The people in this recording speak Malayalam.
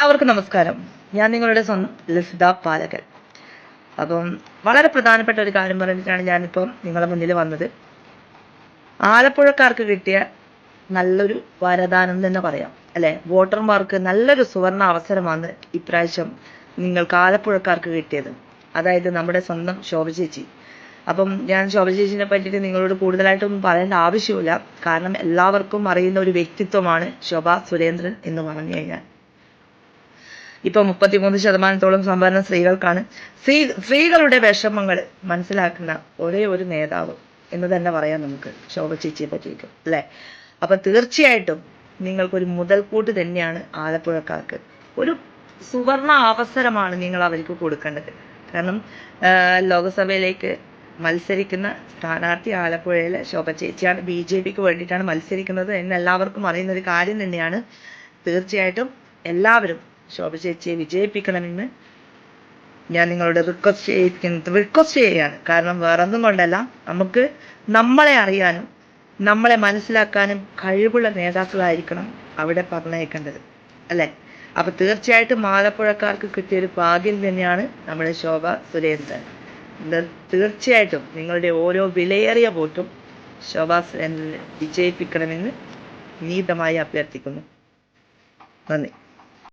എല്ലാവർക്കും നമസ്കാരം. ഞാൻ നിങ്ങളുടെ സ്വന്തം ലസിത പാലകൻ. അപ്പം വളരെ പ്രധാനപ്പെട്ട ഒരു കാര്യം പറഞ്ഞിട്ടാണ് ഞാനിപ്പം നിങ്ങളുടെ മുന്നിൽ വന്നത്. ആലപ്പുഴക്കാർക്ക് കിട്ടിയ നല്ലൊരു വരദാനം തന്നെ പറയാം. അല്ലെ? വോട്ടർമാർക്ക് നല്ലൊരു സുവർണ അവസരമാണ് ഇപ്രാവശ്യം നിങ്ങൾക്ക് ആലപ്പുഴക്കാർക്ക് കിട്ടിയത്. അതായത് നമ്മുടെ സ്വന്തം ശോഭ ചേച്ചി. അപ്പം ഞാൻ ശോഭ ചേച്ചിനെ പറ്റിയിട്ട് നിങ്ങളോട് കൂടുതലായിട്ടൊന്നും പറയേണ്ട ആവശ്യമില്ല കാരണം എല്ലാവർക്കും അറിയുന്ന ഒരു വ്യക്തിത്വമാണ് ശോഭ സുരേന്ദ്രൻ എന്ന് പറഞ്ഞു കഴിഞ്ഞാൽ. ഇപ്പൊ മുപ്പത്തിമൂന്ന് ശതമാനത്തോളം സംവരണം സ്ത്രീകൾക്കാണ്. സ്ത്രീ സ്ത്രീകളുടെ വിഷമങ്ങൾ മനസ്സിലാക്കുന്ന ഒരേ ഒരു നേതാവ് എന്ന് തന്നെ പറയാം നമുക്ക് ശോഭ ചേച്ചിയെ പറ്റിയിട്ട് അല്ലേ? അപ്പൊ തീർച്ചയായിട്ടും നിങ്ങൾക്കൊരു മുതൽക്കൂട്ട് തന്നെയാണ് ആലപ്പുഴക്കാർക്ക്. ഒരു സുവർണ അവസരമാണ് നിങ്ങൾ അവർക്ക് കൊടുക്കേണ്ടത്. കാരണം ലോകസഭയിലേക്ക് മത്സരിക്കുന്ന സ്ഥാനാർത്ഥി ആലപ്പുഴയിലെ ശോഭ ചേച്ചിയാണ്. ബി ജെ പിക്ക് വേണ്ടിയിട്ടാണ് മത്സരിക്കുന്നത് എന്ന് എല്ലാവർക്കും അറിയുന്ന ഒരു കാര്യം തന്നെയാണ്. തീർച്ചയായിട്ടും എല്ലാവരും ശോഭ ചേച്ചിയെ വിജയിപ്പിക്കണമെന്ന് ഞാൻ നിങ്ങളോട് റിക്വസ്റ്റ് ചെയ്യിക്കുന്നത് റിക്വസ്റ്റ് ചെയ്യുകയാണ്. കാരണം വേറൊന്നും കൊണ്ടല്ല. നമുക്ക് നമ്മളെ അറിയാനും നമ്മളെ മനസ്സിലാക്കാനും കഴിവുള്ള നേതാക്കളായിരിക്കണം അവിടെ പറഞ്ഞേക്കേണ്ടത്. അല്ലേ? അപ്പൊ തീർച്ചയായിട്ടും ആലപ്പുഴക്കാർക്ക് കിട്ടിയൊരു ഭാഗ്യം തന്നെയാണ് നമ്മുടെ ശോഭ സുരേന്ദ്രൻ. തീർച്ചയായിട്ടും നിങ്ങളുടെ ഓരോ വിലയേറിയ വോട്ടും ശോഭ സുരേന്ദ്രനെ വിജയിപ്പിക്കണമെന്ന് നീതമായി അഭ്യർത്ഥിക്കുന്നു. നന്ദി.